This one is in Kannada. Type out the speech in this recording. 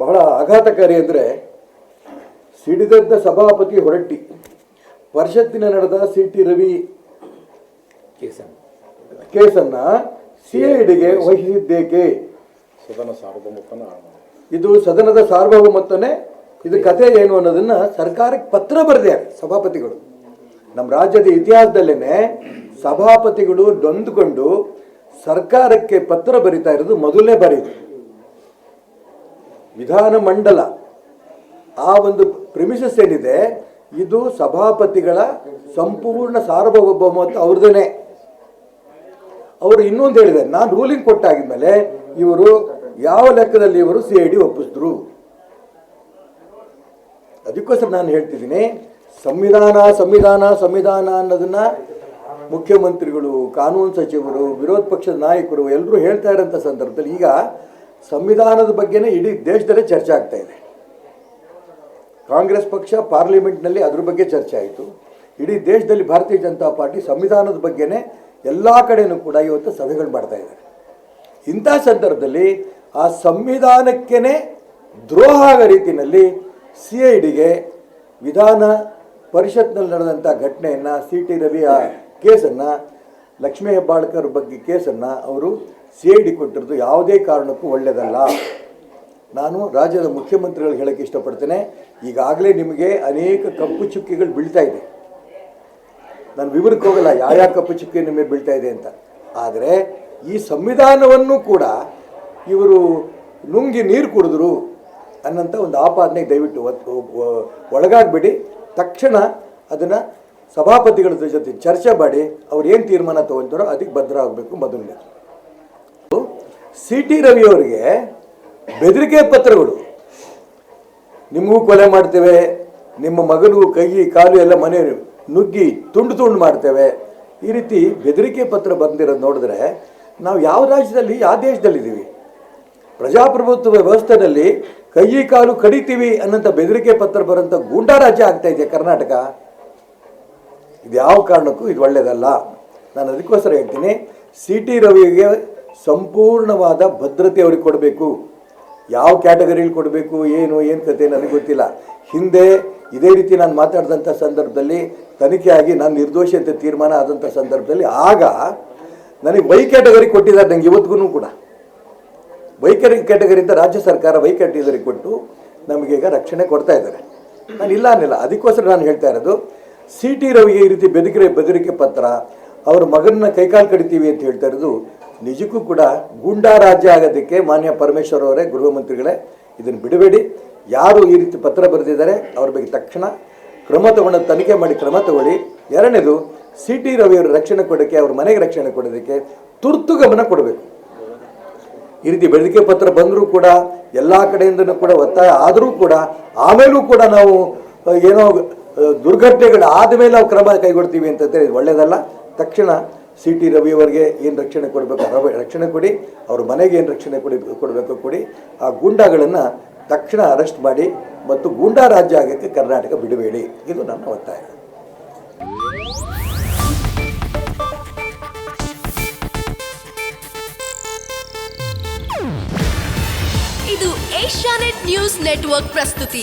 ಬಹಳ ಆಘಾತಕಾರಿ ಅಂದರೆ ಸಿಡಿದದ್ದ ಸಭಾಪತಿ ಹೊರಟ್ಟಿ. ಪರಿಷತ್ತಿನ ನಡೆದ ಸಿ ಟಿ ರವಿ ಕೇಸನ್ನ ಸಿಐಡಿಗೆ ವಹಿಸಿದ್ದೇಕೆ? ಸದನ ಸಾರ್ವಭೌಮತ್ವನ. ಇದು ಸದನದ ಸಾರ್ವಭೌಮತ್ವನೇ? ಇದು ಕಥೆ ಏನು ಅನ್ನೋದನ್ನ ಸರ್ಕಾರಕ್ಕೆ ಪತ್ರ ಬರೆದಿದ್ದಾರೆ ಸಭಾಪತಿಗಳು. ನಮ್ಮ ರಾಜ್ಯದ ಇತಿಹಾಸದಲ್ಲೇ ಸಭಾಪತಿಗಳು ನೊಂದುಕೊಂಡು ಸರ್ಕಾರಕ್ಕೆ ಪತ್ರ ಬರಿತಾ ಇರೋದು ಮೊದಲನೇ ಬಾರಿ ಇದು. ವಿಧಾನ ಮಂಡಲ. ಆ ಒಂದು ಪ್ರಿಮಿಸಸ್ ಏನಿದೆ? ಇದು ಸಭಾಪತಿಗಳ ಸಂಪೂರ್ಣ ಸಾರ್ವಭೌಮತ್ವ ಅವ್ರದ್ದೇನೆ ಅವರು ಇನ್ನೊಂದು ಹೇಳಿದೆ ನಾನು ರೂಲಿಂಗ್ ಕೊಟ್ಟಾಗಿದ್ಮೇಲೆ ಇವರು ಯಾವ ಲೆಕ್ಕದಲ್ಲಿ ಇವರು ಸಿ ಐ ಡಿ ಒಪ್ಪಿಸಿದ್ರು? ಅದಕ್ಕೋಸ್ಕರ ನಾನು ಹೇಳ್ತಿದ್ದೀನಿ, ಸಂವಿಧಾನ ಸಂವಿಧಾನ ಸಂವಿಧಾನ ಅನ್ನೋದನ್ನ ಮುಖ್ಯಮಂತ್ರಿಗಳು, ಕಾನೂನು ಸಚಿವರು, ವಿರೋಧ ಪಕ್ಷದ ನಾಯಕರು ಎಲ್ಲರೂ ಹೇಳ್ತಾ ಇರೋಂಥ ಸಂದರ್ಭದಲ್ಲಿ ಈಗ ಸಂವಿಧಾನದ ಬಗ್ಗೆನೇ ಇಡೀ ದೇಶದಲ್ಲೇ ಚರ್ಚೆ ಆಗ್ತಾ ಇದೆ. ಕಾಂಗ್ರೆಸ್ ಪಕ್ಷ ಪಾರ್ಲಿಮೆಂಟ್ನಲ್ಲಿ ಅದ್ರ ಬಗ್ಗೆ ಚರ್ಚೆ ಆಯಿತು. ಇಡೀ ದೇಶದಲ್ಲಿ ಭಾರತೀಯ ಜನತಾ ಪಾರ್ಟಿ ಸಂವಿಧಾನದ ಬಗ್ಗೆನೇ ಎಲ್ಲ ಕಡೆಯೂ ಕೂಡ ಇವತ್ತು ಸಭೆಗಳು ಮಾಡ್ತಾ ಇದ್ದಾರೆ ಇಂಥ ಸಂದರ್ಭದಲ್ಲಿ ಆ ಸಂವಿಧಾನಕ್ಕೇ ದ್ರೋಹ ಆಗೋ ರೀತಿಯಲ್ಲಿ ಸಿ ಐ ಡಿಗೆ ವಿಧಾನ ಪರಿಷತ್ನಲ್ಲಿ ನಡೆದಂಥ ಘಟನೆಯನ್ನು ಸಿ ಟಿ ಆ ಕೇಸನ್ನು ಲಕ್ಷ್ಮೀ ಹೆಬ್ಬಾಳ್ಕರ್ ಬಗ್ಗೆ ಕೇಸನ್ನು ಅವರು ಸಿ ಐ ಕೊಟ್ಟಿರೋದು ಯಾವುದೇ ಕಾರಣಕ್ಕೂ ಒಳ್ಳೆಯದಲ್ಲ ನಾನು ರಾಜ್ಯದ ಮುಖ್ಯಮಂತ್ರಿಗಳಿಗೆ ಹೇಳೋಕ್ಕೆ ಇಷ್ಟಪಡ್ತೇನೆ. ಈಗಾಗಲೇ ನಿಮಗೆ ಅನೇಕ ಕಪ್ಪು ಚುಕ್ಕಿಗಳು ಬೀಳ್ತಾ ಇದೆ. ನಾನು ವಿವರಕ್ಕೆ ಹೋಗಲ್ಲ ಯಾವ ಯಾವ ಕಪ್ಪು ಚುಕ್ಕಿ ನಿಮಗೆ ಬೀಳ್ತಾ ಇದೆ ಅಂತ. ಆದರೆ ಈ ಸಂವಿಧಾನವನ್ನು ಕೂಡ ಇವರು ನುಂಗಿ ನೀರು ಕುಡಿದ್ರು ಅನ್ನೋಂಥ ಒಂದು ಆಪಾದನೆಗೆ ದಯವಿಟ್ಟು ಒಳಗಾಗಬೇಡಿ. ತಕ್ಷಣ ಅದನ್ನು ಸಭಾಪತಿಗಳ ಜೊತೆ ಚರ್ಚೆ ಮಾಡಿ ಅವ್ರು ಏನು ತೀರ್ಮಾನ ತಗೊಳ್ತಾರೋ ಅದಕ್ಕೆ ಭದ್ರ ಆಗಬೇಕು ಮೊದಲನೇ ಸಿ ಟಿ ರವಿಯವರಿಗೆ ಬೆದರಿಕೆ ಪತ್ರಗಳು. ನಿಮಗೂ ಕೊಲೆ ಮಾಡ್ತೇವೆ, ನಿಮ್ಮ ಮಗನಿಗೂ ಕೈ ಕಾಲು ಎಲ್ಲ ಮನೆ ನುಗ್ಗಿ ತುಂಡು ತುಂಡು ಮಾಡ್ತೇವೆ. ಈ ರೀತಿ ಬೆದರಿಕೆ ಪತ್ರ ಬಂದಿರೋದು ನೋಡಿದ್ರೆ ನಾವು ಯಾವ ರಾಜ್ಯದಲ್ಲಿ, ಯಾವ ದೇಶದಲ್ಲಿದ್ದೀವಿ? ಪ್ರಜಾಪ್ರಭುತ್ವ ವ್ಯವಸ್ಥೆಯಲ್ಲಿ ಕೈ ಕಾಲು ಕಡಿತೀವಿ ಅನ್ನೋಂಥ ಬೆದರಿಕೆ ಪತ್ರ ಬರೋಂಥ ಗೂಂಡಾ ರಾಜ್ಯ ಆಗ್ತಾ ಇದೆ ಕರ್ನಾಟಕ? ಇದು ಯಾವ ಕಾರಣಕ್ಕೂ ಇದು ಒಳ್ಳೆಯದಲ್ಲ ನಾನು ಅದಕ್ಕೋಸ್ಕರ ಹೇಳ್ತೀನಿ ಸಿ ಟಿ ರವಿಗೆ ಸಂಪೂರ್ಣವಾದ ಭದ್ರತೆ ಅವ್ರಿಗೆ ಕೊಡಬೇಕು. ಯಾವ ಕ್ಯಾಟಗರಿಲಿ ಕೊಡಬೇಕು, ಏನು ಏನು ಕತೆ ನನಗೆ ಗೊತ್ತಿಲ್ಲ. ಹಿಂದೆ ಇದೇ ರೀತಿ ನಾನು ಮಾತಾಡಿದಂಥ ಸಂದರ್ಭದಲ್ಲಿ ತನಿಖೆಯಾಗಿ ನಾನು ನಿರ್ದೋಷಿ ಅಂತ ತೀರ್ಮಾನ ಆದಂಥ ಸಂದರ್ಭದಲ್ಲಿ ಆಗ ನನಗೆ ವೈ ಕ್ಯಾಟಗರಿ ಕೊಟ್ಟಿದ್ದಾರೆ ನನಗೆ ಇವತ್ತಿಗೂ ಕೂಡ. ವೈ ಕ್ಯಾಟಗರಿಯಿಂದ ರಾಜ್ಯ ಸರ್ಕಾರ ವೈ ಕ್ಯಾಟಗರಿ ಕೊಟ್ಟು ನಮಗೀಗ ರಕ್ಷಣೆ ಕೊಡ್ತಾ ಇದ್ದಾರೆ. ನಾನು ಇಲ್ಲ ಅನ್ನಿಲ್ಲ, ಅದಕ್ಕೋಸ್ಕರ ನಾನು ಹೇಳ್ತಾ ಇರೋದು ಸಿ ಟಿ ರವಿಗೆ ಈ ರೀತಿ ಬೆದರಿಕೆ ಬೆದರಿಕೆ ಪತ್ರ ಅವ್ರ ಮಗನ ಕೈಕಾಲು ಕಡಿತೀವಿ ಅಂತ ಹೇಳ್ತಾ ಇರೋದು, ನಿಜಕ್ಕೂ ಕೂಡ ಗೂಂಡಾ ರಾಜ್ಯ ಆಗೋದಕ್ಕೆ ಮಾನ್ಯ ಪರಮೇಶ್ವರ್ ಅವರೇ, ಗೃಹ ಮಂತ್ರಿಗಳೇ, ಇದನ್ನು ಬಿಡಬೇಡಿ. ಯಾರು ಈ ರೀತಿ ಪತ್ರ ಬರೆದಿದ್ದಾರೆ, ಅವ್ರ ಬಗ್ಗೆ ತಕ್ಷಣ ಕ್ರಮ ತಗೊಂಡು ತನಿಖೆ ಮಾಡಿ ಕ್ರಮ ತಗೊಳ್ಳಿ. ಎರಡನೇದು ಸಿ ಟಿ ರವಿಯವರ ರಕ್ಷಣೆ ಕೊಡೋಕ್ಕೆ, ಅವ್ರ ಮನೆಗೆ ರಕ್ಷಣೆ ಕೊಡೋದಕ್ಕೆ ತುರ್ತು ಗಮನ ಕೊಡಬೇಕು. ಈ ರೀತಿ ಬೆದರಿಕೆ ಪತ್ರ ಬಂದರೂ ಕೂಡ, ಎಲ್ಲ ಕಡೆಯಿಂದನೂ ಕೂಡ ಒತ್ತಾಯ ಆದರೂ ಕೂಡ, ಆಮೇಲೂ ಕೂಡ ನಾವು, ಏನೋ ಅಹ್, ದುರ್ಘಟನೆಗಳು ಆದಮೇಲೆ ನಾವು ಕ್ರಮ ಕೈಗೊಳ್ತೀವಿ ಅಂತಂದರೆ ಒಳ್ಳೆಯದಲ್ಲ ತಕ್ಷಣ ಸಿ ಟಿ ರವಿಯವರಿಗೆ ಏನು ರಕ್ಷಣೆ ಕೊಡಬೇಕು ರವಿ ರಕ್ಷಣೆ ಕೊಡಿ ಅವ್ರ ಮನೆಗೆ ಏನು ರಕ್ಷಣೆ ಕೊಡಿ ಕೊಡಬೇಕು ಕೊಡಿ ಆ ಗೂಂಡಾಗಳನ್ನು ತಕ್ಷಣ ಅರೆಸ್ಟ್ ಮಾಡಿ ಮತ್ತು ಗೂಂಡಾ ರಾಜ್ಯ ಆಗಕ್ಕೆ ಕರ್ನಾಟಕ ಬಿಡಬೇಡಿ. ಇದು ನನ್ನ ಒತ್ತಾಯ. ಇದು ಏಷ್ಯಾನೆಟ್ ನ್ಯೂಸ್ ನೆಟ್ವರ್ಕ್ ಪ್ರಸ್ತುತಿ.